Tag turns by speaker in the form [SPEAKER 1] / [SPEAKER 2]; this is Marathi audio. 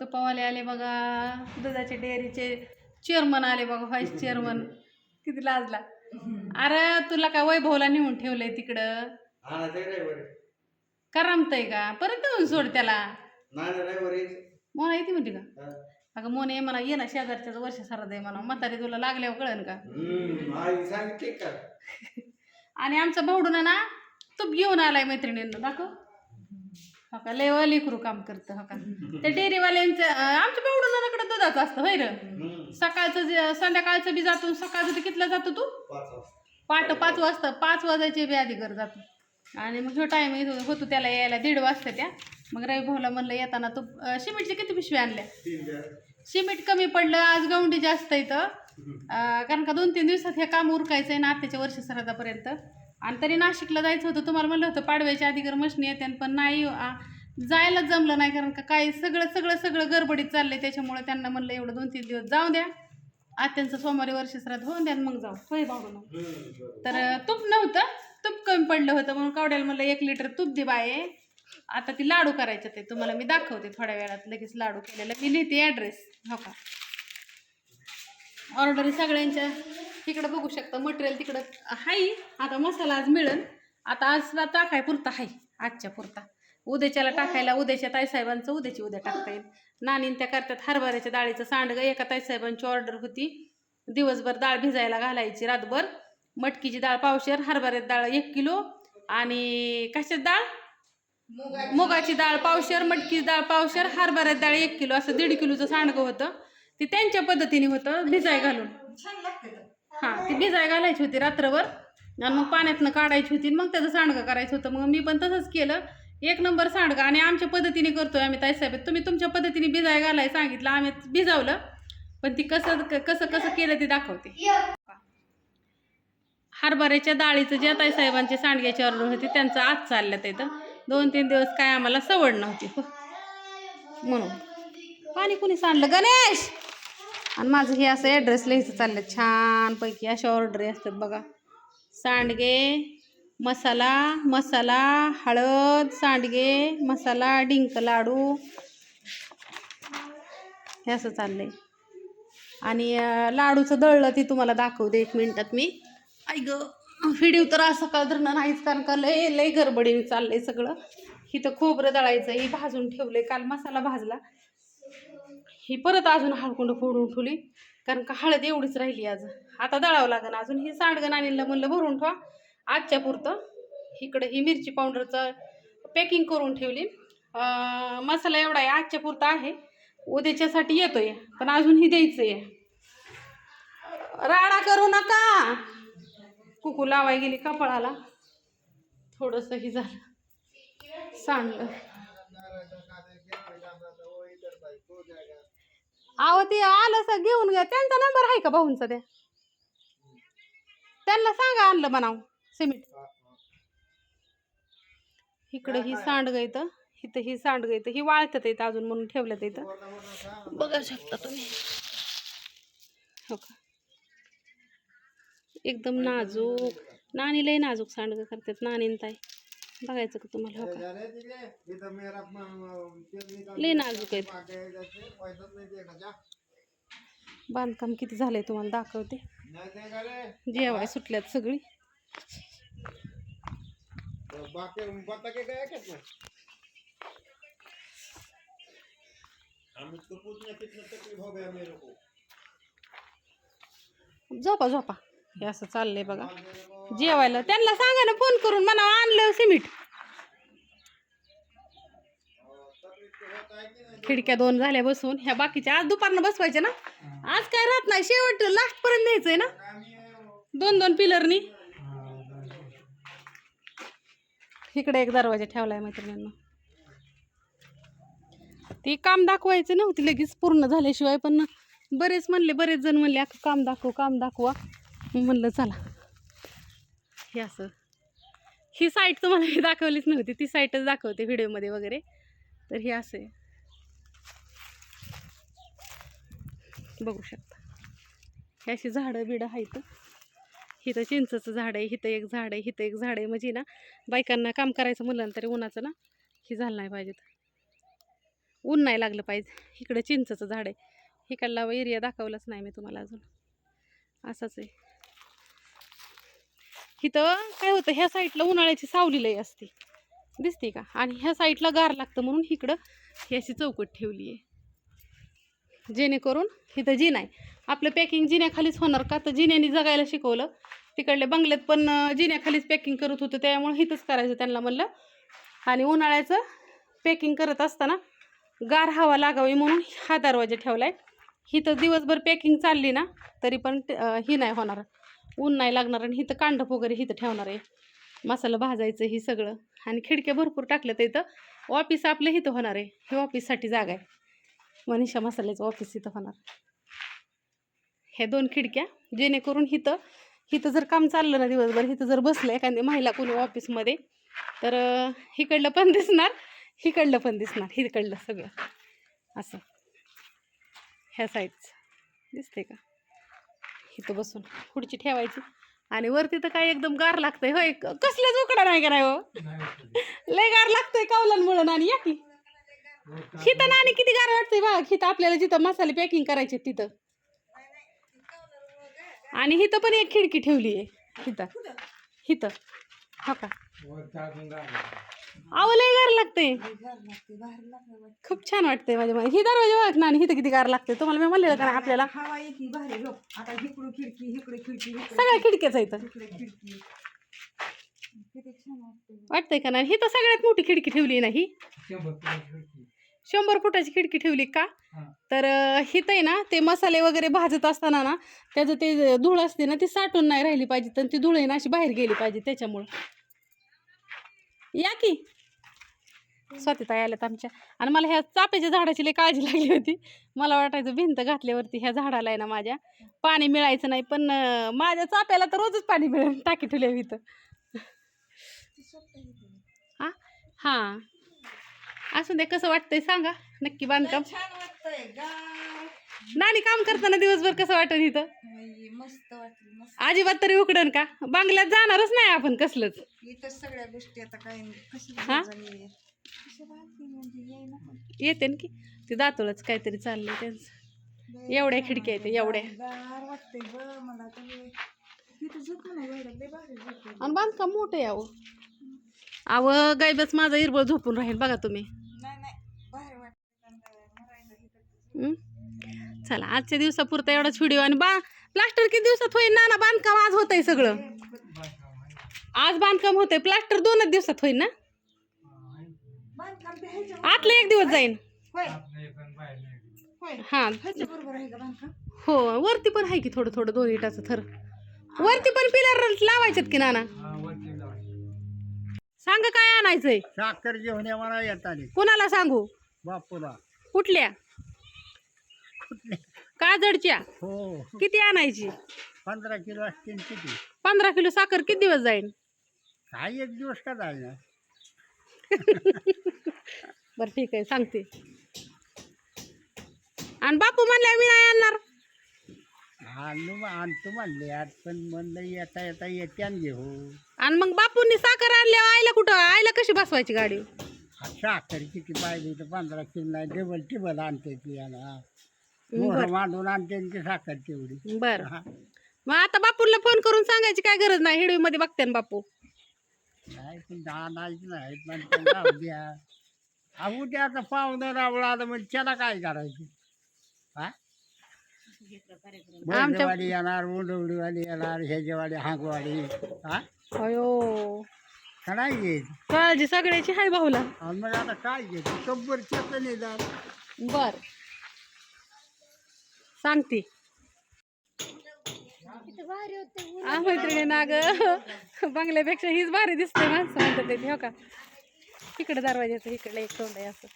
[SPEAKER 1] तुपावाले आले बघा दुधाचे डेअरीचे चेअरमन आले बघा व्हाईस चेअरमन किती लाजला. अरे तुला काय वैभवला नेऊन ठेवलंय तिकडं?
[SPEAKER 2] ते
[SPEAKER 1] करमतय का परत नेऊन सोड त्याला. मोना येते म्हणते का? अगं मोने म्हणा ये ना शेजारच्याच वर्ष सरद आहे म्हणा. म्हातारी तुला लागल्यावर कळन का?
[SPEAKER 2] का?
[SPEAKER 1] आणि आमचा भावडून ना तूप घेऊन आलाय मैत्रिणींना. दाखव. हो का? लय लेकरू काम करतं हो का? त्या डेअरीवाल्यांचं आमच्या भावडूनाकडे दुधाचं असतं होय र? सकाळचं जे- संध्याकाळचं बी जातो सकाळचं ते कितला जातो तू? पाट पाच वाजता पाच वाजायचे बी आधी घर जातो. आणि मग ह्यो टाईम होतो त्याला यायला दीड वाजता त्या. मग रवी भाऊला म्हणलं येताना तू अं, सिमेंटचे किती पिशव्या आणल्या? सिमेंट कमी पडलं आज गवंडी जास्त इथं. कारण का दोन तीन दिवसात हे काम उरकायचं आहे ना आत्याच्या वर्ष सरदापर्यंत आणि तरी नाशिकला जायचं होतं तुम्हाला म्हणलं होतं पाडव्याच्या आधी मशनी येते पण नाही आ, जमलं नाही कारण का काय सगळं सगळं सगळं गडबडीत चाललंय त्याच्यामुळे त्यांना म्हणलं एवढं दोन तीन दिवस जाऊ द्या. आत्यांचं सोमवारी वर्ष श्राद्ध होऊन द्या आणि मग जाऊ. होय भाऊ तर तूप नव्हतं तूप कमी पडलं होतं म्हणून कावड्याला म्हणलं एक लिटर तूप दे बाये. आता ती लाडू करायचे ते तुम्हाला मी दाखवते थोड्या वेळात लगेच लाडू केलेला. मी लिहिते ॲड्रेस हो का? ऑर्डरी सगळ्यांच्या. तिकडं बघू शकता मटेरियल तिकडं हाय आता मसाला आज मिळेल. आता आज टाकाय पुरता हाय आजच्या पुरता. उद्याच्याला टाकायला उद्याच्या ताईसाहेबांचं उद्याची उद्या टाकता येईल. नानीन त्या करतात हरभऱ्याच्या डाळीचं सांडगं. एका ताईसाहेबांची ऑर्डर होती. दिवसभर डाळ भिजायला घालायची रातभर. मटकीची डाळ पावशेर हरभऱ्यात डाळ एक किलो. आणि कशाची डाळ? मुगाची डाळ पावशेर मटकीची डाळ पावशेर हरभऱ्यात डाळ एक किलो. असं दीड किलोचं सांडगं होतं. ते त्यांच्या पद्धतीने होतं भिजाय घालून. हां ती भिजाय घालायची होती रात्रभर. आणि मग पाण्यातनं काढायची होती मग त्याचं सांडगं करायचं होतं. मग मी पण तसंच केलं. एक नंबर सांडगं आणि आमच्या पद्धतीने करतोय आम्ही ताईसाहेब तुम्ही तुमच्या पद्धतीने भिजाय घालाय सांगितलं आम्ही भिजावलं. पण ती कसं कसं कसं केलं ते दाखवते. हरभऱ्याच्या डाळीचं ज्या ताईसाहेबांचे सांडग्याची ऑर्डर होती त्यांचं आज चाललं इथं दोन तीन दिवस काय आम्हाला सवड नव्हती. हो. म्हणून. पाणी कुणी सांडलं? गणेश! आणि माझं हे असं ॲड्रेस लिहायचं चाललं छानपैकी अशा ऑर्डरी असतात बघा. सांडगे मसाला मसाला हळद सांडगे मसाला डिंक लाडू. हे असं चाललं आहे आणि लाडूचं दळलं ते तुम्हाला दाखवते एक मिनटात मी. ऐक व्हिडिओ तर असं का धरणं नाहीच कारण का लय लय गडबडीने चाललंय सगळं. इथं खोबरं दळायचं ही भाजून ठेवलंय. काल मसाला भाजला. ही परत अजून हळकुंड फोडून ठेवली. कारण का हळद एवढीच राहिली आज. आता दळावं लागेल अजून. ही सांडगण आणलं म्हणलं भरून ठेवा. आजच्या पुरतं इकडं ही मिरची पावडरचं पॅकिंग करून ठेवली. मसाला एवढा आहे आजच्या पुरता आहे. उद्याच्यासाठी येतोय पण अजून ही द्यायचं आहे राडा करू नका. कुकू लावाय गेली कपाळाला. थोडंसं ही झालं. सांडलं. अहो ते आलं सर घेऊन घ्या त्यांचा नंबर आहे का भाऊंचा त्या? त्यांना सांगा आणलं म्हणाव सिमेंट. इकडे ही सांडगं इथं. इथं ही सांडगं इथं. ही वाळतात इथं अजून म्हणून ठेवलं इथं. बघा शकता तुम्ही. हो का? एकदम नाजूक. नानी लय नाजूक सांडगं करतात. नानीन ताई. बघायचं का तुम्हाला? हो नाजूक आहेत. बांधकाम किती झालंय तुम्हाला दाखवते. जेवाय सुटल्यात सगळी. झोपा झोपा. हे असं चाललंय बघा. जेवायला त्यांना सांगा ना फोन करून म्हणा आणलं सिमेंट. खिडक्या दोन झाल्या बसून. ह्या बाकीच्या आज दुपारनं बसवायच्या ना? आज काय राहत नाही. शेवट लास्ट पर्यंत न्यायचंय ना? दोन दोन पिलरनी. इकडे एक दरवाजा ठेवलाय मैत्रिणींना. ते काम दाखवायचं नव्हती लगेच पूर्ण झाल्याशिवाय पण बरेच म्हणले बरेच जण म्हणले अख्खं काम दाखवू काम दाखवा. मग म्हणलं चला. हे असं. ही साईट तुम्हाला मी दाखवलीच नव्हती. ती साईटच दाखवते व्हिडिओमध्ये वगैरे. तर हे असं आहे. बघू शकता. हे अशी झाडं बिडं आहेत. इथं चिंचचं झाड आहे इथं एक झाड आहे इथं एक झाड आहे. म्हणजे ना बायकांना काम करायचं म्हणलं तरी उन्हाचं ना हे झालं नाही पाहिजे. ऊन नाही लागलं पाहिजे. इकडं चिंचचं झाड आहे. इकडला एरिया दाखवलाच नाही मी तुम्हाला अजून. असंच आहे. इथं काय होतं ह्या साईडला उन्हाळ्याची सावली लई असते. दिसते का? आणि ह्या साईडला गार लागतं म्हणून इकडं ही अशी चौकट ठेवली आहे जेणेकरून इथं जिन आहे आपलं पॅकिंग जिन्याखालीच होणार का? तर जिन्याने जगायला शिकवलं. तिकडले बंगल्यात पण जिन्याखालीच पॅकिंग करत होतं त्यामुळे इथंच करायचं त्यांना म्हणलं. आणि उन्हाळ्याचं पॅकिंग करत असताना गार हवा लागावी म्हणून हा दरवाजा ठेवला आहे इथं दिवसभर पॅकिंग चालली ना तरी पण ही नाही होणार. ऊन नाही लागणार आणि इथं कांडप वगैरे इथं ठेवणार आहे. मसाला भाजायचं ही सगळं. आणि खिडक्या भरपूर टाकल्या तर इथं ऑफिस आपलं इथं होणार आहे. हे ऑफिससाठी जागा आहे. मनीषा मसाल्याचं ऑफिस इथं होणार. ह्या दोन खिडक्या जेणेकरून इथं इथं जर काम चाललं ना दिवसभर इथं जर बसलं एखादी महिला कोणी ऑफिसमध्ये तर इकडलं पण दिसणार इकडलं पण दिसणार इकडलं सगळं. असं. ह्या साईडचं दिसते का? इथं बसून खुर्ची ठेवायची. आणि वरती तर काय एकदम गार लागतंय होय. कसलंच उकडा नाही का नाही हो? लय गार लागतंय कावलांमुळं आणि या की. हिथं ना आणि किती गार वाटतंय बघा. हिथं आपल्याला जिथं मसाले पॅकिंग करायचे तिथं. आणि हिथं पण एक खिडकी ठेवली आहे हिथं. हिथं. हो का? लय गार लागतंय. खूप छान वाटतंय माझ्या मला ही दरवाजा बघ ना आणि हिथं किती गार लागतंय. तुम्हाला मी म्हणलेलं का नाही आपल्याला?
[SPEAKER 3] हवा येते भारी लोक आता इकडं खिडकी इकडे खिडकी इकडे
[SPEAKER 1] सगळ्या खिडक्याच
[SPEAKER 3] खिडकी. किती छान वाटते
[SPEAKER 1] वाटतंय का नाही हिथं सगळ्यात मोठी खिडकी ठेवली नाही शंभर फुटाची खिडकी. ठेवली का? तर अं, हिथं आहे ना ते मसाले वगैरे भाजत असताना ना त्याचं ते धूळ असते ना ती साठून नाही राहिली पाहिजे. तर ती धूळ आहे ना अशी बाहेर गेली पाहिजे त्याच्यामुळं. या की. स्वतः आल्यात आमच्या. आणि मला ह्या चाप्याच्या झाडाची लई काळजी लागली होती. मला वाटायचं भिंत घातल्यावरती ह्या झाडाला आहे ना माझ्या. पाणी मिळायचं नाही पण माझ्या चाप्याला तर रोजच पाणी मिळेल. टाकी ठेवल्या इथं. हा हां. असू दे कसं वाटतंय सांगा. नक्की बांधकाम.
[SPEAKER 3] छान वाटतंय
[SPEAKER 1] नानी काम करताना दिवसभर कसं वाटत इथं?
[SPEAKER 3] बाई, मस्त वाटलं मस्त.
[SPEAKER 1] अजिबात तरी उकडन का? बांगल्यात जाणारच नाही आपण कसलंच.
[SPEAKER 3] इथं सगळ्या गोष्टी आता काय कशी
[SPEAKER 1] हा?
[SPEAKER 3] झाली कशी राहते म्हणजे येईना पण.
[SPEAKER 1] येते ना की. ते दातोळच काहीतरी चाललंय त्यांचं. एवढ्या खिडक्या आहेत एवढ्या.
[SPEAKER 3] गार वाटतंय ग मला तर. हे- इथं झोप नाही वाटत लय भारी झोप
[SPEAKER 1] आणि बांधकाम मोठं आहे अहो. अव गायबच माझा इरबळ झोपून राहील बघा तुम्ही.
[SPEAKER 3] नाही नाही भारी वाटतं
[SPEAKER 1] हं? चला आजच्या दिवसापुरता एवढाच व्हिडिओ आणि बा प्लास्टर किती दिवसात होईल ना ना बांधकाम आज होतंय सगळं. आज बांधकाम होतंय. प्लास्टर दोनच दिवसात होईल ना? आतलं एक दिवस जाईन. हां.
[SPEAKER 3] आहे
[SPEAKER 1] हो वरती पण आहे की थोडं थोडं दोन इटाचं थर. वरती पण पिलर लावायच्यात की नाना? सांग काय आणायचंय?
[SPEAKER 2] साखर घेऊन
[SPEAKER 1] कुणाला सांगू?
[SPEAKER 2] बापूला.
[SPEAKER 1] कुठल्या? काजडच्या
[SPEAKER 2] हो.
[SPEAKER 1] किती आणायची?
[SPEAKER 2] पंधरा किलो असतील किती?
[SPEAKER 1] पंधरा किलो साखर किती दिवस जाईल
[SPEAKER 2] काही एक दिवस का जायला
[SPEAKER 1] बरं ठीक आहे सांगते. आणि बापू म्हणले मी नाही आणणार.
[SPEAKER 2] आणू आणतो म्हणले आज पण म्हणलं येता येता येते आणि घेऊ.
[SPEAKER 1] आणि मग बापूंनी साखर आणल्यावर आईला कुठं आईला कशी बसवायची गाडी?
[SPEAKER 2] हा, साखर किती पाहिजे तर पंधरा किलो नाही डबल टिबल आणते ती याला. मोहर ती साखर तेवढी.
[SPEAKER 1] बरं.
[SPEAKER 2] हा.
[SPEAKER 1] मग आता बापूला फोन करून सांगायची काय गरज नाही हिडवी मध्ये बघते ना बापू.
[SPEAKER 2] नाही पण आणायचं नाही पण ते राहू द्या. हा उद्या आता पाहुणं रावळा आलं म्हणजे त्याला काय करायचं? हा? येणार उंडवडीवाली येणार ह्याच्यावाडी हांगवाडी हा?
[SPEAKER 1] अयो.
[SPEAKER 2] का नाही येईल
[SPEAKER 1] काळजी सगळ्याची हाय भाऊला.
[SPEAKER 2] आणि मग आता काय घेते कब्बर नाही जात
[SPEAKER 1] बर. सांगते. मैत्रिणी ना ग बंगल्यापेक्षा हीच भारी दिसते माणसं म्हणतात ते हो का? इकडे दरवाजाचं इकडे एक तोंड आहे असं.